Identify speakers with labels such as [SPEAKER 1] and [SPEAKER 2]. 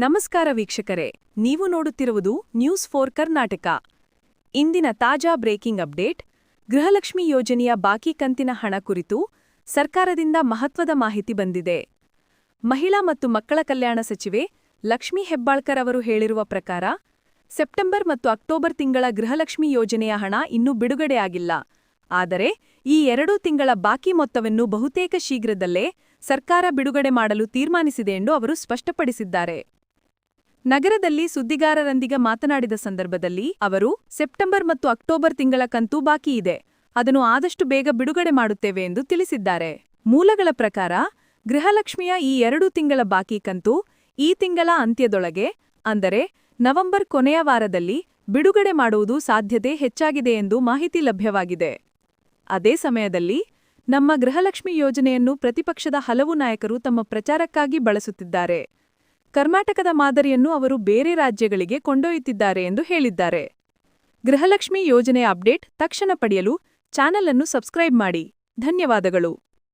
[SPEAKER 1] ನಮಸ್ಕಾರ ವೀಕ್ಷಕರೇ, ನೀವು ನೋಡುತ್ತಿರುವುದು ನ್ಯೂಸ್ ಫೋರ್ ಕರ್ನಾಟಕ. ಇಂದಿನ ತಾಜಾ ಬ್ರೇಕಿಂಗ್ ಅಪ್ಡೇಟ್ ಗೃಹಲಕ್ಷ್ಮಿ ಯೋಜನೆಯ ಬಾಕಿ ಕಂತಿನ ಹಣ ಕುರಿತು ಸರ್ಕಾರದಿಂದ ಮಹತ್ವದ ಮಾಹಿತಿ ಬಂದಿದೆ. ಮಹಿಳಾ ಮತ್ತು ಮಕ್ಕಳ ಕಲ್ಯಾಣ ಸಚಿವೆ ಲಕ್ಷ್ಮೀ ಹೆಬ್ಬಾಳ್ಕರ್ ಅವರು ಹೇಳಿರುವ ಪ್ರಕಾರ, ಸೆಪ್ಟೆಂಬರ್ ಮತ್ತು ಅಕ್ಟೋಬರ್ ತಿಂಗಳ ಗೃಹಲಕ್ಷ್ಮಿ ಯೋಜನೆಯ ಹಣ ಇನ್ನೂ ಬಿಡುಗಡೆಯಾಗಿಲ್ಲ. ಆದರೆ, ಈ ಎರಡೂ ತಿಂಗಳ ಬಾಕಿ ಮೊತ್ತವನ್ನು ಬಹುತೇಕ ಶೀಘ್ರದಲ್ಲೇ ಸರ್ಕಾರ ಬಿಡುಗಡೆ ಮಾಡಲು ತೀರ್ಮಾನಿಸಿದೆ ಎಂದು ಅವರು ಸ್ಪಷ್ಟಪಡಿಸಿದ್ದಾರೆ. ನಗರದಲ್ಲಿ ಸುದ್ದಿಗಾರರೊಂದಿಗೆ ಮಾತನಾಡಿದ ಸಂದರ್ಭದಲ್ಲಿ ಅವರು, ಸೆಪ್ಟೆಂಬರ್ ಮತ್ತು ಅಕ್ಟೋಬರ್ ತಿಂಗಳ ಕಂತು ಬಾಕಿ ಇದೆ. ಅದನ್ನು ಆದಷ್ಟು ಬೇಗ ಬಿಡುಗಡೆ ಮಾಡುತ್ತೇವೆ ಎಂದು ತಿಳಿಸಿದ್ದಾರೆ. ಮೂಲಗಳ ಪ್ರಕಾರ, ಗೃಹಲಕ್ಷ್ಮಿಯ ಈ ಎರಡು ತಿಂಗಳ ಬಾಕಿ ಕಂತು ಈ ತಿಂಗಳ ಅಂತ್ಯದೊಳಗೆ, ಅಂದರೆ ನವೆಂಬರ್ ಕೊನೆಯ ವಾರದಲ್ಲಿ ಬಿಡುಗಡೆ ಮಾಡುವುದು ಸಾಧ್ಯತೆ ಹೆಚ್ಚಾಗಿದೆ ಎಂದು ಮಾಹಿತಿ ಲಭ್ಯವಾಗಿದೆ. ಅದೇ ಸಮಯದಲ್ಲಿ ನಮ್ಮ ಗೃಹಲಕ್ಷ್ಮಿ ಯೋಜನೆಯನ್ನು ಪ್ರತಿಪಕ್ಷದ ಹಲವು ನಾಯಕರು ತಮ್ಮ ಪ್ರಚಾರಕ್ಕಾಗಿ ಬಳಸುತ್ತಿದ್ದಾರೆ. ಕರ್ನಾಟಕದ ಮಾದರಿಯನ್ನು ಅವರು ಬೇರೆ ರಾಜ್ಯಗಳಿಗೆ ಕೊಂಡೊಯ್ಯುತ್ತಿದ್ದಾರೆ ಎಂದು ಹೇಳಿದ್ದಾರೆ. ಗೃಹಲಕ್ಷ್ಮಿ ಯೋಜನೆಯ ಅಪ್ಡೇಟ್ ತಕ್ಷಣ ಪಡೆಯಲು ಚಾನಲ್ ಅನ್ನು ಸಬ್ಸ್ಕ್ರೈಬ್ ಮಾಡಿ. ಧನ್ಯವಾದಗಳು.